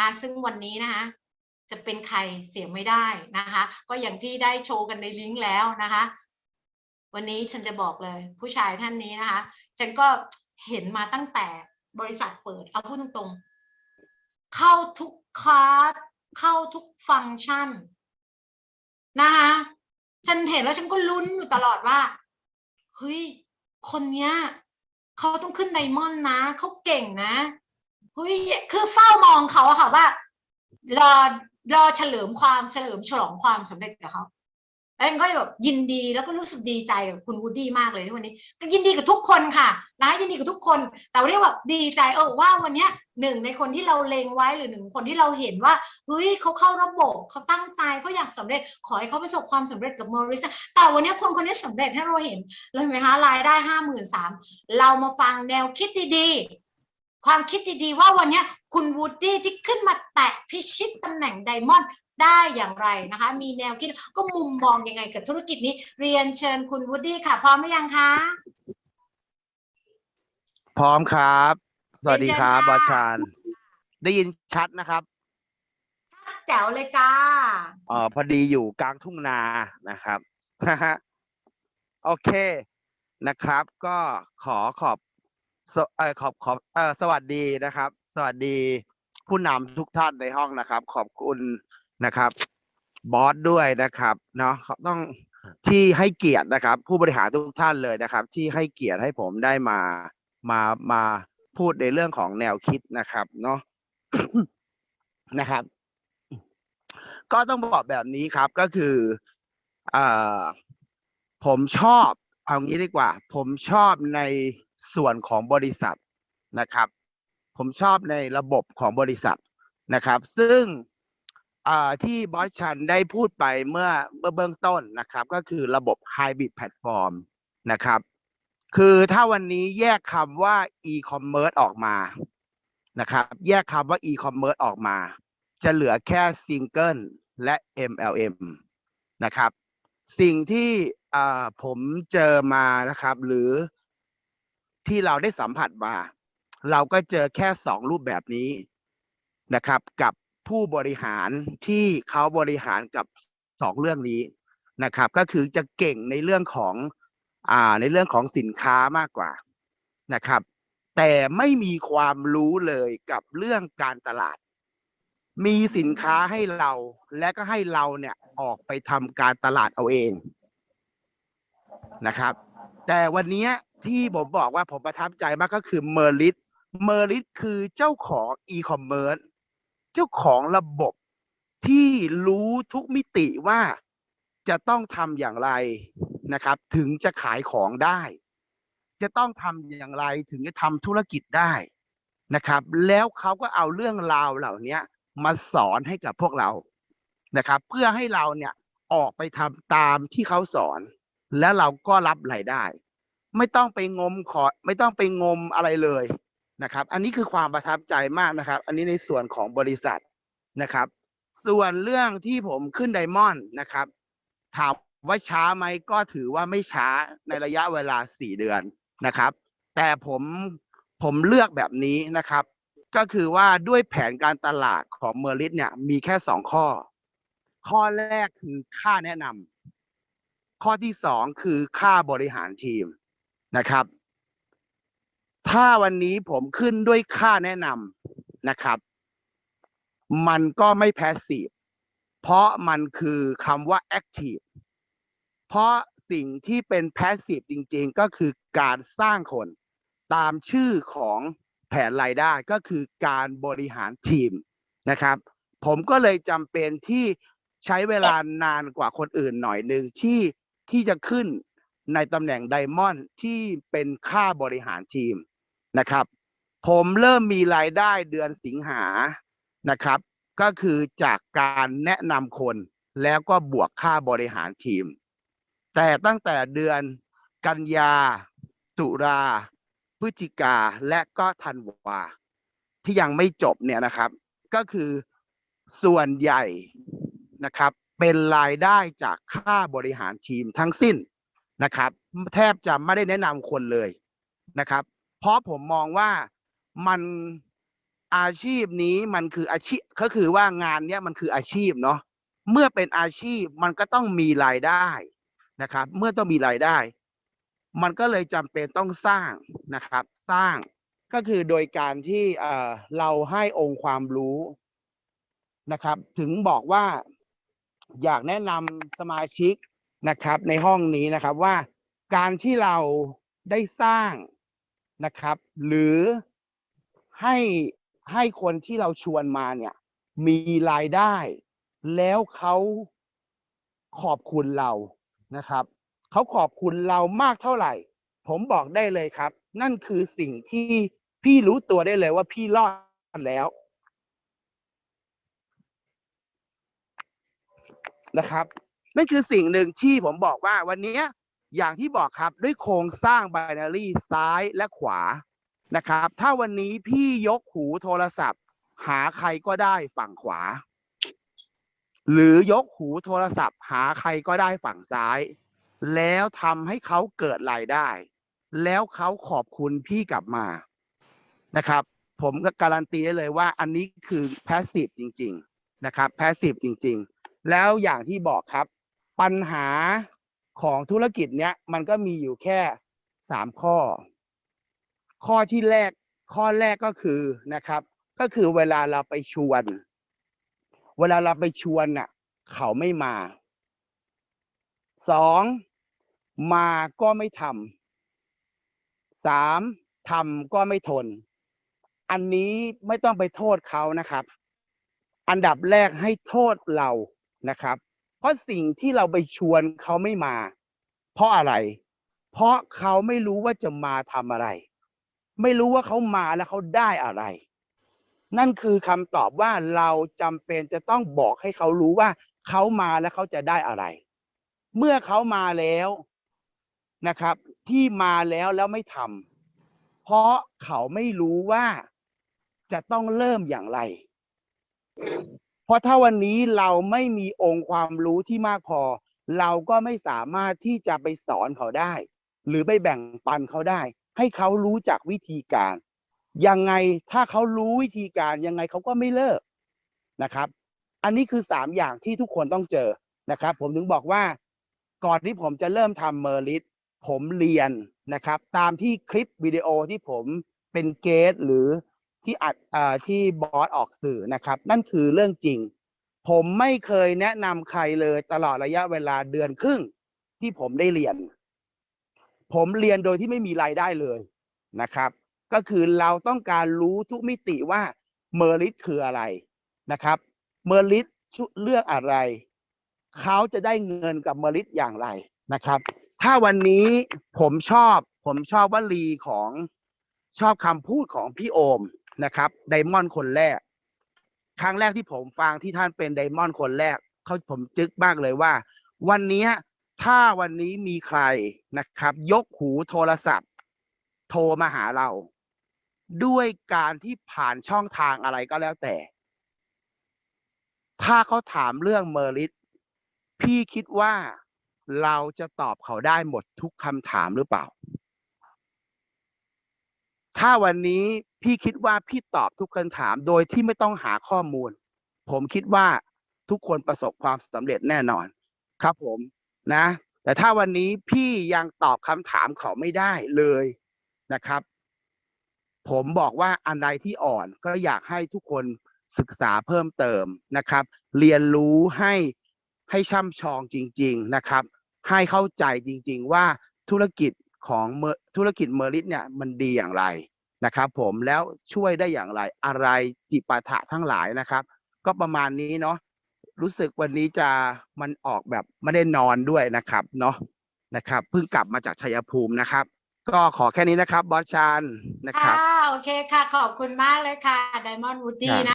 นะซึ่งวันนี้นะคะจะเป็นใครเสียไม่ได้นะคะ ก็อย่างที่ได้โชว์กันในลิงก์แล้วนะคะ วันนี้ฉันจะบอกเลย ผู้ชายท่านนี้นะคะ ฉันก็เห็นมาตั้งแต่บริษัทเปิดเอาพูดตรงๆ เข้าทุกคลาสเข้าทุกฟังก์ชันนะคะฉันเห็นแล้วฉันก็ลุ้นอยู่ตลอดว่าเฮ้ยคนเนี้ยเขาต้องขึ้นไดมอนด์นะเขาเก่งนะ เฮ้ยคือเฝ้ามองเขาอะค่ะว่า รอรอเฉลิมความเฉลิมฉลองความสำเร็จกับเขาแล้วเอ็มก็แบบยินดีแล้วก็รู้สึกดีใจกับคุณวูดดี้มากเลยที่วันนี้ ก็ยินดีกับทุกคนค่ะนะยินดีกับทุกคน แต่วันนี้แบบดีใจเออว่าวันนี้หนึ่งในคนที่เราเลงไว้หรือหนึ่งคนที่เราเห็นว่าเฮ้ยเขาเข้าระบบเขาตั้งใจเขาอยากสำเร็จ ขอให้เขาประสบความสำเร็จกับมอริสแต่วันนี้คนคนนี้สำเร็จให้เราเห็นเลยไหมคะรายได้ห้าหมื่นสามเรามาฟังแนวคิดดีๆ ความคิดดีๆ ว่าวันเนี้ยคุณวูดดี้ที่ขึ้นมาแตะพิชิตตำแหน่งไดมอนด์ได้อย่างไรนะคะ มีแนวคิดก็มุมมองยังไงกับธุรกิจนี้ เรียนเชิญคุณวูดดี้ค่ะ พร้อมหรือยังคะ พร้อมครับ สวัสดีครับเรีบยอนเชิญชาค่ะนได้ยินชัดนะครับแจ๋วเลยจ้า เอ่อพอดีอยู่กลางทุ่งนานะครับ โอเคนะครับ ก็ขอขอบ สเออขอบขอบเออสวัสดีนะครับ สวัสดีผู้นำทุกท่านในห้องนะครับ ขอบคุณนะครับ บอสด้วยนะครับเนาะต้องที่ให้เกียรตินะครับ ผู้บริหารทุกท่านเลยนะครับ ที่ให้เกียรติให้ผมได้มามามาพูดในเรื่องของแนวคิดนะครับ เนาะ นะครับ ก็ต้องบอกแบบนี้ครับก็คือเอ่อผมชอบเอางี้ดีกว่า ผมชอบใน ส่วนของบริษัทนะครับ ผมชอบในระบบของบริษัทนะครับ ซึ่งที่บอสชันได้พูดไปเมื่อเมื่อเบื้องต้นนะครับ ก็คือระบบ Hybrid Platform นะครับ คือถ้าวันนี้แยกคำว่า e-commerce ออกมานะครับ แยกคำว่า e-commerce ออกมา จะเหลือแค่ซิงเกิลและ MLM นะครับ สิ่งที่ผมเจอมานะครับ หรือ ที่เราได้สัมผัสมา เราก็เจอแค่สองรูปแบบนี้นะครับ กับผู้บริหารที่เขาบริหารกับสองเรื่องนี้นะครับ ก็คือจะเก่งในเรื่องของอ่าในเรื่องของสินค้ามากกว่านะครับ แต่ไม่มีความรู้เลยกับเรื่องการตลาด มีสินค้าให้เราและก็ให้เราเนี่ยออกไปทำการตลาดเอาเองนะครับ แต่วันนี้ ที่ผมบอกว่าผมประทับใจมากก็คือเมอร์ลิเมอร์ลิคือเจ้าของอีคอมเมิร์ซเจ้าของระบบที่รู้ทุกมิติว่าจะต้องทำอย่างไรนะครับ ถึงจะขายของได้ จะต้องทำอย่างไรถึงจะทำธุรกิจได้นะครับ แล้วเขาก็เอาเรื่องราวเหล่านี้มาสอนให้กับพวกเรานะครับ เพื่อให้เราเนี่ยออกไปทำตามที่เขาสอน แล้วเราก็รับรายได้ ไม่ต้องไปงมขอไม่ต้องไปงมอะไรเลยนะครับ อันนี้คือความประทับใจมากนะครับ อันนี้ในส่วนของบริษัทนะครับ ส่วนเรื่องที่ผมขึ้นไดมอนด์นะครับ ถามว่าช้าไหมก็ถือว่าไม่ช้าในระยะเวลาสี่เดือนนะครับ แต่ผมผมเลือกแบบนี้นะครับ ก็คือว่าด้วยแผนการตลาดของเมอริสเนี่ยมีแค่สองข้อ ข้อแรกคือค่าแนะนำข้อที่สองคือค่าบริหารทีม นะครับ ถ้าวันนี้ผมขึ้นด้วยค่าแนะนำนะครับ มันก็ไม่แพสซีฟเพราะมันคือคำว่า active เพราะสิ่งที่เป็นแพสซีฟจริงๆ ก็คือการสร้างคนตามชื่อของแผนรายได้ก็คือการบริหารทีมนะครับ ผมก็เลยจำเป็นที่ใช้เวลานานกว่าคนอื่นหน่อยหนึ่งที่ที่จะขึ้น ในตำแหน่งไดมอนด์ที่เป็นค่าบริหารทีมนะครับ ผมเริ่มมีรายได้เดือนสิงหานะครับ ก็คือจากการแนะนำคนแล้วก็บวกค่าบริหารทีม แต่ตั้งแต่เดือนกันยา ตุลาพฤศจิกาและก็ธันวาที่ยังไม่จบเนี่ยนะครับ ก็คือส่วนใหญ่นะครับ เป็นรายได้จากค่าบริหารทีมทั้งสิ้น นะครับ แทบจะไม่ได้แนะนำคนเลยนะครับ เพราะผมมองว่ามันอาชีพนี้มันคืออาชีพก็คือว่างานเนี้ยมันคืออาชีพเนาะเมื่อเป็นอาชีพมันก็ต้องมีรายได้นะครับ เมื่อต้องมีรายได้ มันก็เลยจำเป็นต้องสร้างนะครับ สร้างก็คือโดยการที่เอ่อเราให้องค์ความรู้นะครับ ถึงบอกว่าอยากแนะนำสมาชิก นะครับ ในห้องนี้นะครับว่าการที่เราได้สร้างนะครับ หรือให้ให้คนที่เราชวนมาเนี่ย มีรายได้ แล้วเขาขอบคุณเรานะครับเขาขอบคุณเรามากเท่าไหร่ ผมบอกได้เลยครับ นั่นคือสิ่งที่พี่รู้ตัวได้เลยว่าพี่รอดแล้วนะครับ นั่นคือสิ่งหนึ่งที่ผมบอกว่าวันนี้อย่างที่บอกครับด้วยโครงสร้างไบนารีซ้ายและขวานะครับ ถ้าวันนี้พี่ยกหูโทรศัพท์ หาใครก็ได้ฝั่งขวา หรือยกหูโทรศัพท์ หาใครก็ได้ฝั่งซ้าย แล้วทำให้เขาเกิดรายได้ แล้วเขาขอบคุณพี่กลับมานะครับ ผมก็การันตีได้เลยว่าอันนี้คือแพสซีฟจริง ๆ นะครับแพสซีฟจริง ๆ แล้วอย่างที่บอกครับ ปัญหาของธุรกิจเนี้ยมันก็มีอยู่แค่สามข้อ ข้อที่แรกข้อแรกก็คือนะครับ ก็คือเวลาเราไปชวน เวลาเราไปชวนน่ะ เขาไม่มาสองมาก็ไม่ทำสามทำก็ไม่ทน อันนี้ไม่ต้องไปโทษเขานะครับ อันดับแรกให้โทษเรานะครับ เพราะสิ่งที่เราไปชวนเขาไม่มา เพราะอะไร เพราะเขาไม่รู้ว่าจะมาทำอะไร ไม่รู้ว่าเขามาแล้วเขาได้อะไร นั่นคือคำตอบว่าเราจำเป็นจะต้องบอกให้เขารู้ว่าเขามาแล้วเขาจะได้อะไร เมื่อเขามาแล้วนะครับ ที่มาแล้วแล้วไม่ทำเพราะเขาไม่รู้ว่าจะต้องเริ่มอย่างไร ราะถ้าวันนี้เราไม่มีองค์ความรู้ที่มากพอ เราก็ไม่สามารถที่จะไปสอนเขาได้ หรือไปแบ่งปันเขาได้ ให้เขารู้จักวิธีการ ยังไงถ้าเขารู้วิธีการยังไงเขาก็ไม่เลิกนะครับ อันนี้คือสามอย่างที่ทุกคนต้องเจอนะครับ ผมถึงบอกว่าก่อนที่ผมจะเริ่มทำเมอร์ลิสผมเรียนนะครับ ตามที่คลิปวิดีโอที่ผมเป็นเกสหรือ ที่อัดอที่บอสออกสื่อนะครับ นั่นคือเรื่องจริง ผมไม่เคยแนะนำใครเลยตลอดระยะเวลาเดือนครึ่งที่ผมได้เรียน ผมเรียนโดยที่ไม่มีรายได้เลยนะครับ ก็คือเราต้องการรู้ทุกมิติว่าเมอริสคืออะไรนะครับ เมอริสเลือกอะไร เขาจะได้เงินกับเมอริสอย่างไรนะครับ ถ้าวันนี้ผมชอบ ผมชอบวลีของชอบคำพูดของพี่โอม นะครับไดมอนด์คนแรก ครั้งแรกที่ผมฟังที่ท่านเป็นไดมอนด์คนแรกเขาผมจึกมากเลยว่า วันนี้ถ้าวันนี้มีใครนะครับ ยกหูโทรศัพท์ โทรมาหาเรา ด้วยการที่ผ่านช่องทางอะไรก็แล้วแต่ ถ้าเขาถามเรื่องเมอร์ลิสพี่คิดว่าเราจะตอบเขาได้หมดทุกคำถามหรือเปล่า ถ้าวันนี้พี่คิดว่าพี่ตอบทุกคำถามโดยที่ไม่ต้องหาข้อมูล ผมคิดว่าทุกคนประสบความสำเร็จแน่นอนครับผมนะ แต่ถ้าวันนี้พี่ยังตอบคำถามเขาไม่ได้เลยนะครับ ผมบอกว่าอันใดที่อ่อนก็อยากให้ทุกคนศึกษาเพิ่มเติมนะครับ เรียนรู้ให้ให้ช่ำชองจริง ๆนะครับ ให้เข้าใจจริง ๆ ว่าธุรกิจ ของเมอธุรกิจเมอริสเนี่ยมันดีอย่างไรนะครับ ผมแล้วช่วยได้อย่างไรอะไรจิปาถะทั้งหลายนะครับ ก็ประมาณนี้เนาะรู้สึกวันนี้จะมันออกแบบไม่ได้นอนด้วยนะครับเนาะนะครับเพิ่งกลับมาจากชัยภูมินะครับ ก็ขอแค่นี้นะครับบอสชานนะครับค่ะโอเคค่ะ ขอบคุณมากเลยค่ะไดมอนด์วูดดี้ครับนะ